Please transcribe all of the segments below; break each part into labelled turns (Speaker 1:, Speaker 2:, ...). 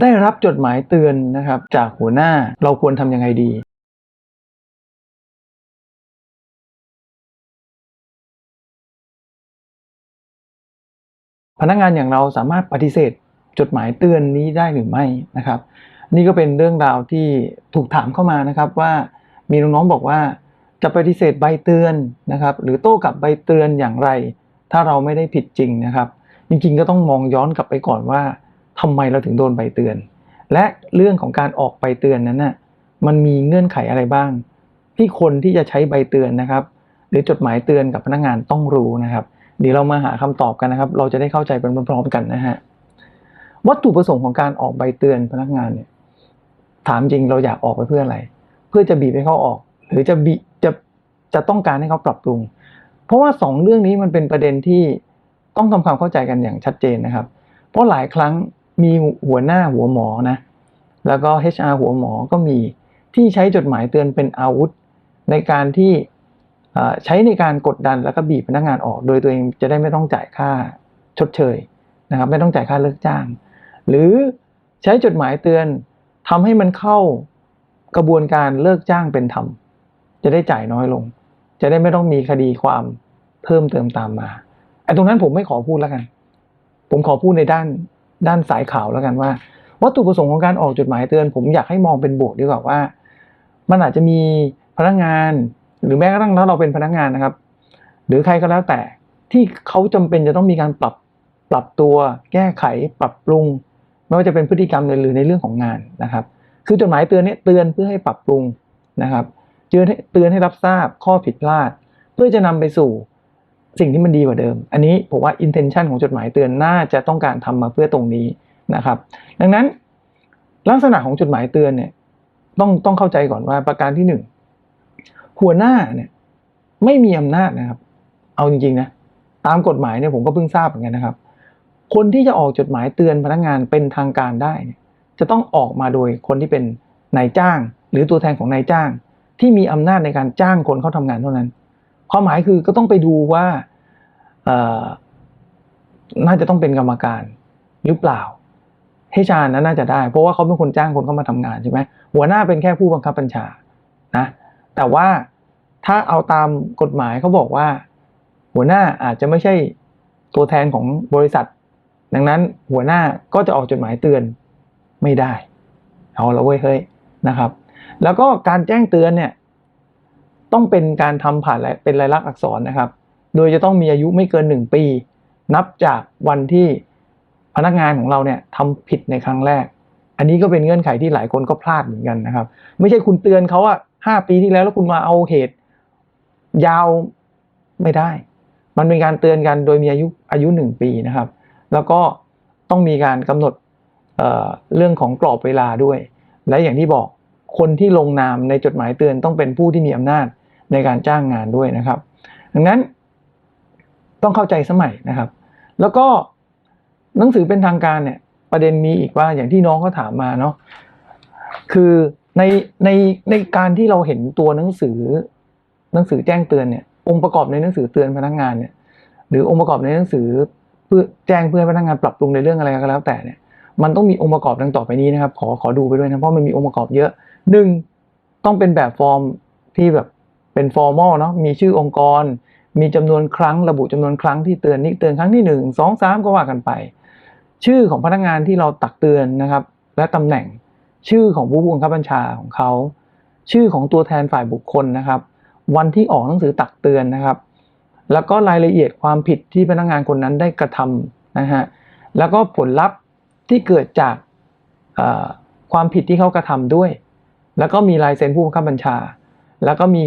Speaker 1: ได้รับจดหมายเตือนนะครับจากหัวหน้าเราควรทำยังไงดีพนักงานอย่างเราสามารถปฏิเสธจดหมายเตือนนี้ได้หรือไม่นะครับ นี่ก็เป็นเรื่องราวที่ถูกถามเข้ามานะครับว่ามีน้องๆบอกว่า จะปฏิเสธใบเตือนนะครับ หรือโต้กลับใบเตือนอย่างไร ถ้าเราไม่ได้ผิดจริงนะครับ จริงๆก็ต้องมองย้อนกลับไปก่อนว่า ทำไมเราถึงโดนใบเตือน และเรื่องของการออกใบเตือนนั้นน่ะมันมีเงื่อนไขอะไรบ้าง ที่คนที่จะใช้ใบเตือนนะครับ หรือจดหมายเตือนกับพนักงานต้องรู้นะครับ เดี๋ยวเรามาหาคำตอบกันนะครับ เราจะได้เข้าใจไปพร้อมๆกันนะฮะวัตถุประสงค์ของการออกใบเตือนพนักงานเนี่ยถามจริงเราอยากออกไปเพื่ออะไร เพื่อจะบีบให้เขาออก หรือจะบีจะจะต้องการให้เขาปรับปรุง เพราะว่าสองเรื่องนี้มันเป็นประเด็นที่ต้องทำความเข้าใจกันอย่างชัดเจนนะครับ เพราะหลายครั้ง มีหัวหน้าหัวหมอนะ แล้วก็ HR หัวหมอก็มีที่ใช้จดหมายเตือนเป็นอาวุธ ในการที่ใช้ในการกดดันแล้วก็บีบพนักงานออก โดยตัวเองจะได้ไม่ต้องจ่ายค่าชดเชยนะครับไม่ต้องจ่ายค่าเลิกจ้าง หรือใช้จดหมายเตือนทำให้มันเข้ากระบวนการเลิกจ้างเป็นธรรม จะได้จ่ายน้อยลง จะได้ไม่ต้องมีคดีความเพิ่มเติมตามมาไอ้ตรงนั้นผมไม่ขอพูดแล้วกัน ผมขอพูดในด้าน ด้านสายข่าวแล้วกันว่า วัตถุประสงค์ของการออกจดหมายเตือน ผมอยากให้มองเป็นบวกดีกว่าว่า มันอาจจะมีพนักงาน หรือแม้กระทั่งถ้าเราเป็นพนักงานนะครับ หรือใครก็แล้วแต่ที่เขาจำเป็นจะต้องมีการปรับปรับตัว แก้ไข ปรับปรุง ไม่ว่าจะเป็นพฤติกรรมหรือในเรื่องของงานนะครับ คือจดหมายเตือนเนี้เตือนเพื่อให้ปรับปรุงนะครับเตือนให้เตือนให้รับทราบข้อผิดพลาด เพื่อจะนำไปสู่ สิ่งที่มันดีกว่าเดิม อันนี้ผมว่า intention ของจดหมายเตือนน่าจะต้องการทำมาเพื่อตรงนี้นะครับ ดังนั้นลักษณะของจดหมายเตือนเนี่ยต้องต้องเข้าใจก่อนว่าประการที่หนึ่งหัวหน้าเนี่ยไม่มีอำนาจนะครับ เอาจริงๆนะตามกฎหมายเนี่ยผมก็เพิ่งทราบเหมือนกันนะครับ คนที่จะออกจดหมายเตือนพนักงานเป็นทางการได้เนี่ยจะต้องออกมาโดยคนที่เป็นนายจ้าง หรือตัวแทนของนายจ้าง ที่มีอำนาจในการจ้างคนเข้าทำงานเท่านั้น ความหมายคือก็ต้องไปดูว่า น่าจะต้องเป็นกรรมการหรือเปล่าให้ชานั้นน่าจะได้ เพราะว่าเขาเป็นคนจ้างคนเข้ามาทำงานใช่ไหมหัวหน้าเป็นแค่ผู้บังคับบัญชานะแต่ว่าถ้าเอาตามกฎหมายเขาบอกว่า หัวหน้าอาจจะไม่ใช่ตัวแทนของบริษัท ดังนั้นหัวหน้าก็จะออกจดหมายเตือนไม่ได้ เอาละเว้ยเฮ้ยนะครับ แล้วก็การแจ้งเตือนเนี่ยต้องเป็นการทำผ่านเป็นลายลักษณ์อักษรนะครับ โดยจะต้องมีอายุไม่เกินหนึ่งปี นับจากวันที่พนักงานของเราเนี่ยทำผิดในครั้งแรก อันนี้ก็เป็นเงื่อนไขที่หลายคนก็พลาดเหมือนกันนะครับ ไม่ใช่คุณเตือนเขาอะห้าปีที่แล้วแล้วคุณมาเอาเหตุ ยาวไม่ได้ มันเป็นการเตือนกันโดยมีอายุอายุหนึ่งปีนะครับ แล้วก็ต้องมีการกำหนดเอ่อเรื่องของกรอบเวลาด้วย และอย่างที่บอกคนที่ลงนามในจดหมายเตือนต้องเป็นผู้ที่มีอำนาจในการจ้างงานด้วยนะครับ ดังนั้น ต้องเข้าใจสมัยนะครับ แล้วก็หนังสือเป็นทางการเนี่ยประเด็นมีอีกว่าอย่างที่น้องเขาถามมาเนาะคือในในในการที่เราเห็นตัวหนังสือ หนังสือแจ้งเตือนเนี่ย องค์ประกอบในหนังสือเตือนพนักงานเนี่ย หรือองค์ประกอบในหนังสือเพื่อแจ้งเพื่อให้พนักงานปรับปรุงในเรื่องอะไรก็แล้วแต่เนี่ย มันต้องมีองค์ประกอบดังต่อไปนี้นะครับ ขอขอดูไปด้วยนะเพราะมันมีองค์ประกอบเยอะหนึ่งต้องเป็นแบบฟอร์มที่แบบเป็นฟอร์มอลเนาะมีชื่อองค์กร มีจำนวนครั้งระบุจำนวนครั้งที่เตือนนี่เตือนครั้งที่หนึ่งสองสามก็ว่ากันไป ชื่อของพนักงานที่เราตักเตือนนะครับ และตำแหน่งชื่อของผู้บังคับบัญชาของเขา ชื่อของตัวแทนฝ่ายบุคคลนะครับ วันที่ออกหนังสือตักเตือนนะครับ แล้วก็รายละเอียดความผิดที่พนักงานคนนั้นได้กระทำนะฮะแล้วก็ผลลัพธ์ที่เกิดจากความผิดที่เขากระทำด้วย แล้วก็มีลายเซ็นผู้บังคับบัญชา แล้วก็มี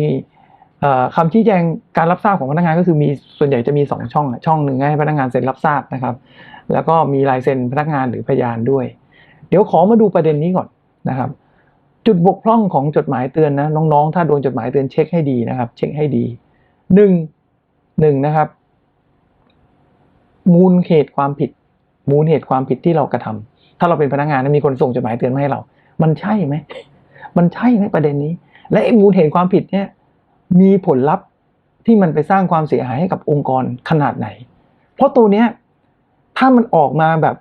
Speaker 1: คำชี้แจงการรับทราบของพนักงานก็คือมีส่วนใหญ่จะมีสองช่อง ช่องหนึ่งให้พนักงานเซ็นรับทราบนะครับ แล้วก็มีลายเซ็นพนักงานหรือพยานด้วย เดี๋ยวขอมาดูประเด็นนี้ก่อนนะครับ จุดบกพร่องของจดหมายเตือนนะน้องๆ ถ้าโดนจดหมายเตือนเช็คให้ดีนะครับ เช็คให้ดีหนึ่งหนึ่งนะครับ มูลเหตุความผิด มูลเหตุความผิดที่เรากระทำถ้าเราเป็นพนักงานมีคนส่งจดหมายเตือนมาให้เรา มันใช่ไหมมันใช่ไหมประเด็นนี้ และมูลเหตุความผิดเนี่ย มีผลลัพธ์ที่มันไปสร้างความเสียหายให้กับองค์กรขนาดไหน เพราะตัวเนี้ยถ้ามันออกมาแบบ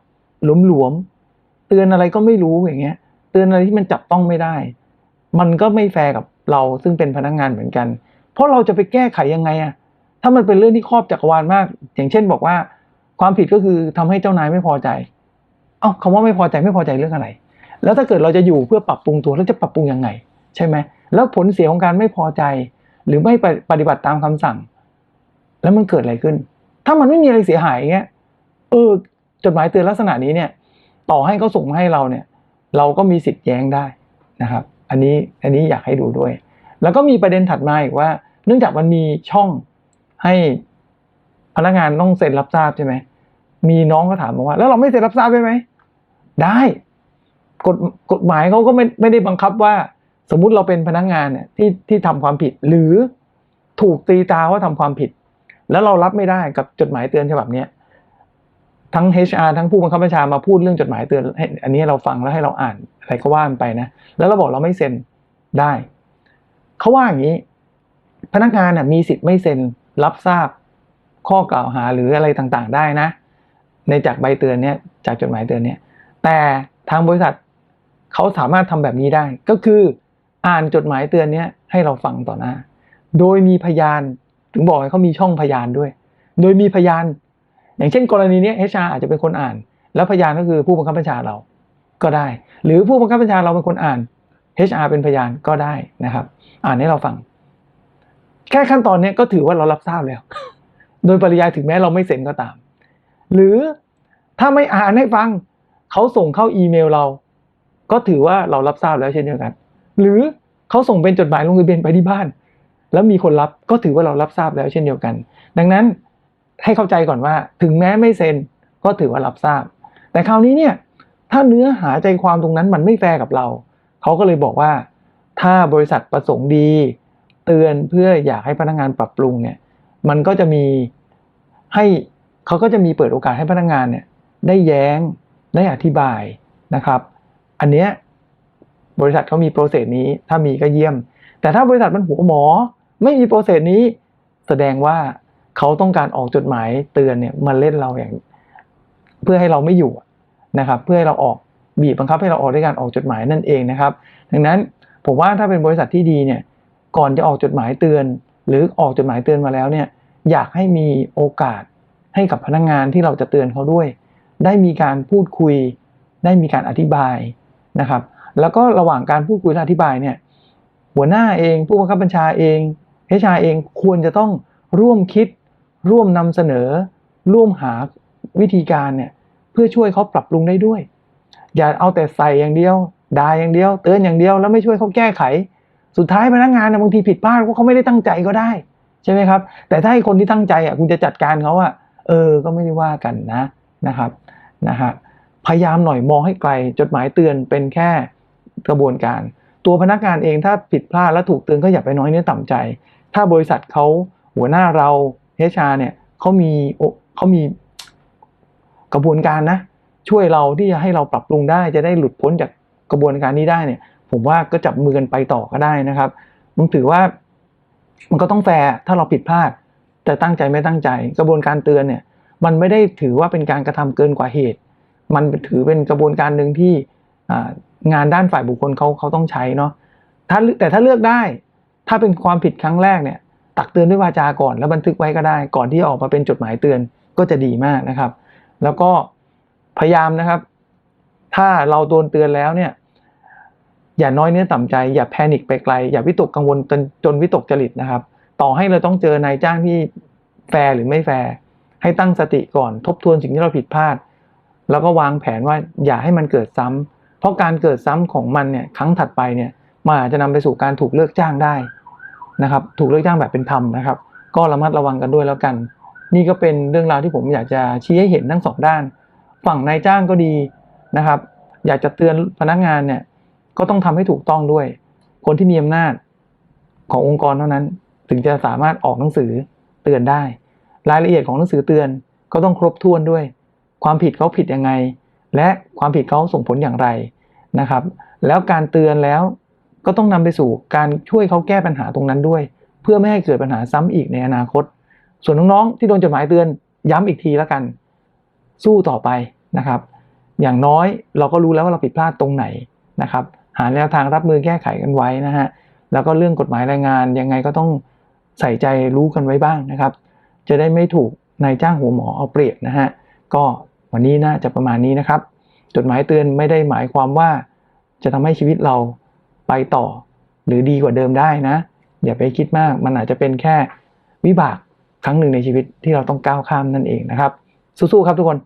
Speaker 1: หลวมๆเตือนอะไรก็ไม่รู้อย่างเงี้ย เตือนอะไรที่มันจับต้องไม่ได้ มันก็ไม่แฟร์กับเราซึ่งเป็นพนักงานเหมือนกัน เพราะเราจะไปแก้ไขยังไงอะถ้ามันเป็นเรื่องที่ครอบจักรวาลมาก อย่างเช่นบอกว่า ความผิดก็คือทำให้เจ้านายไม่พอใจ เอ้าคำว่าไม่พอใจไม่พอใจเรื่องอะไร แล้วถ้าเกิดเราจะอยู่เพื่อปรับปรุงตัวแล้วจะปรับปรุงยังไง ใช่ไหมแล้วผลเสียของการไม่พอใจ หรือไม่ปฏิบัติตามคำสั่ง แล้วมันเกิดอะไรขึ้น ถ้ามันไม่มีอะไรเสียหายอย่างเงี้ยเออจดหมายเตือนลักษณะนี้เนี่ย ต่อให้เขาส่งมาให้เราเนี่ย เราก็มีสิทธิ์แย้งได้นะครับ อันนี้อันนี้อยากให้ดูด้วย แล้วก็มีประเด็นถัดมาอีกว่า เนื่องจากมันมีช่องให้พนักงานต้องเซ็นรับทราบใช่ไหมมีน้องก็ถามมาว่า แล้วเราไม่เซ็นรับทราบได้ไหมได้ กฎกฎหมายเขาก็ไม่ไม่ได้บังคับว่า สมมุติเราเป็นพนักงานเนี่ยที่ที่ทำความผิด หรือถูกตีตาว่าทำความผิด แล้วเรารับไม่ได้กับจดหมายเตือนฉบับเนี้ยทั้ง HR ทั้งผู้บังคับบัญชามาพูดเรื่องจดหมายเตือนให้อันนี้เราฟังแล้วให้เราอ่านอะไรก็ว่ามันไปนะ แล้วเราบอกเราไม่เซ็นได้เขาว่าอย่างนี้ พนักงานน่ะมีสิทธิ์ไม่เซ็นรับทราบข้อกล่าวหาหรืออะไรต่างๆ ได้นะ ในจากใบเตือนเนี้ยจากจดหมายเตือนเนี้ยแต่ทางบริษัทเขาสามารถทำแบบนี้ได้ ก็คือ อ่านจดหมายเตือนเนี้ยให้เราฟังต่อหน้า โดยมีพยานถึงบอกให้เขามีช่องพยานด้วย โดยมีพยาน อย่างเช่น กรณีนี้ย HR อาจจะเป็นคนอ่าน แล้วพยานก็คือผู้บังคับบัญชาเราก็ได้ หรือผู้บังคับบัญชาเราเป็นคนอ่าน HR เป็นพยานก็ได้นะครับ อ่านให้เราฟัง แค่ขั้นตอนนี้ก็ถือว่าเรารับทราบแล้ว โดยปริยายถึงแม้เราไม่เซ็นก็ตาม หรือถ้าไม่อ่านให้ฟังเขาส่งเข้าอีเมลเรา ก็ถือว่าเรารับทราบแล้วเช่นเดียวกัน หรือเขาส่งเป็นจดหมายลงทะเบียนไปที่บ้าน แล้วมีคนรับก็ถือว่าเรารับทราบแล้วเช่นเดียวกัน ดังนั้นให้เข้าใจก่อนว่า ถึงแม้ไม่เซ็นก็ถือว่ารับทราบ แต่คราวนี้เนี่ยถ้าเนื้อหาใจความตรงนั้นมันไม่แฟร์กับเรา เขาก็เลยบอกว่า ถ้าบริษัทประสงค์ดี เตือนเพื่ออยากให้พนักงานปรับปรุงเนี่ยมันก็จะมีให้เขาก็จะมีเปิดโอกาสให้พนักงานเนี่ยได้แย้งได้อธิบายนะครับ อันเนี้ย บริษัทเขามีโปรเซสนี้ ถ้ามีก็เยี่ยม แต่ถ้าบริษัทมันหัวหมอ ไม่มีโปรเซสนี้ แสดงว่าเขาต้องการออกจดหมายเตือนเนี่ยมาเล่นเราอย่าง เพื่อให้เราไม่อยู่นะครับ เพื่อให้เราออกบีบบังคับให้เราออกด้วยการออกจดหมายนั่นเองนะครับ ดังนั้นผมว่าถ้าเป็นบริษัทที่ดีเนี่ยก่อนจะออกจดหมายเตือน หรือออกจดหมายเตือนมาแล้วเนี่ยอยากให้มีโอกาสให้กับพนักงงานที่เราจะเตือนเขาด้วย ได้มีการพูดคุย ได้มีการอธิบายนะครับ แล้วก็ระหว่างการพูดคุยและอธิบายเนี่ยหัวหน้าเองผู้บังคับบัญชาเองเฮชาเองควรจะต้องร่วมคิด ร่วมนำเสนอ ร่วมหาวิธีการเนี่ยเพื่อช่วยเขาปรับปรุงได้ด้วย อย่าเอาแต่ใส่อย่างเดียวด่าอย่างเดียว เตือนอย่างเดียวแล้วไม่ช่วยเขาแก้ไข สุดท้ายพนักงานนะบางทีผิดพลาดเพราะเขาไม่ได้ตั้งใจก็ได้ใช่ไหมครับ แต่ถ้าให้คนที่ตั้งใจอะคุณจะจัดการเขาอะเออก็ไม่ได้ว่ากันนะนะครับนะฮะพยายามหน่อยมองให้ไกลจดหมายเตือนเป็นแค่ กระบวนการ ตัวพนักงานเองถ้าผิดพลาดแล้วถูกเตือนก็อย่าไปน้อยเนื้อต่ำใจ ถ้าบริษัทเขาหัวหน้าเราเฮชาเนี่ยเขามีเขามีกระบวนการนะ ช่วยเราที่จะให้เราปรับปรุงได้จะได้หลุดพ้นจากกระบวนการนี้ได้เนี่ย ผมว่าก็จับมือกันไปต่อก็ได้นะครับมันถือว่ามันก็ต้องแฟร์ถ้าเราผิดพลาดจะตั้งใจไม่ตั้งใจ กระบวนการเตือนเนี่ย มันไม่ได้ถือว่าเป็นการกระทำเกินกว่าเหตุ มันถือเป็นกระบวนการหนึ่งที่ งานด้านฝ่ายบุคคลเขาเขาต้องใช้เนาะถ้าแต่ถ้าเลือกได้ ถ้าเป็นความผิดครั้งแรกเนี่ย ตักเตือนด้วยวาจาก่อน แล้วบันทึกไว้ก็ได้ ก่อนที่ออกมาเป็นจดหมายเตือนก็จะดีมากนะครับ แล้วก็พยายามนะครับ ถ้าเราโดนเตือนแล้วเนี่ย อย่าน้อยเนื้อต่ำใจ อย่าแพนิคไปไกล อย่าวิตกกังวลจนจนวิตกจริตนะครับ ต่อให้เราต้องเจอนายจ้างที่แฟร์หรือไม่แฟร์ให้ตั้งสติก่อนทบทวนสิ่งที่เราผิดพลาด แล้วก็วางแผนว่าอย่าให้มันเกิดซ้ำ เพราะการเกิดซ้ำของมันเนี่ยครั้งถัดไปเนี่ยมันอาจจะนำไปสู่การถูกเลิกจ้างได้นะครับ ถูกเลิกจ้างแบบเป็นธรรมนะครับ ก็ระมัดระวังกันด้วยแล้วกัน นี่ก็เป็นเรื่องราวที่ผมอยากจะชี้ให้เห็นทั้งสองด้าน ฝั่งนายจ้างก็ดีนะครับ อยากจะเตือนพนักงานเนี่ยก็ต้องทำให้ถูกต้องด้วย คนที่มีอำนาจขององค์กรเท่านั้น ถึงจะสามารถออกหนังสือเตือนได้ รายละเอียดของหนังสือเตือนก็ต้องครบถ้วนด้วย ความผิดเขาผิดยังไง และความผิดเขาส่งผลอย่างไรนะครับ แล้วการเตือนแล้วก็ต้องนำไปสู่การช่วยเขาแก้ปัญหาตรงนั้นด้วย เพื่อไม่ให้เกิดปัญหาซ้ำอีกในอนาคต ส่วนน้องๆที่โดนจดหมายเตือนย้ำอีกทีแล้วกัน สู้ต่อไปนะครับ อย่างน้อยเราก็รู้แล้วว่าเราผิดพลาดตรงไหนนะครับ หาแนวทางรับมือแก้ไขกันไว้นะฮะแล้วก็เรื่องกฎหมายแรงงานยังไงก็ต้องใส่ใจรู้กันไว้บ้างนะครับ จะได้ไม่ถูกนายจ้างหัวหมอเอาเปรียบนะฮะก็ วันนี้น่าจะประมาณนี้นะครับ จดหมายเตือนไม่ได้หมายความว่า จะทำให้ชีวิตเราไปต่อ หรือดีกว่าเดิมได้นะ อย่าไปคิดมาก มันอาจจะเป็นแค่วิบากครั้งหนึ่งในชีวิตที่เราต้องก้าวข้ามนั่นเองนะครับ สู้ๆครับทุกคน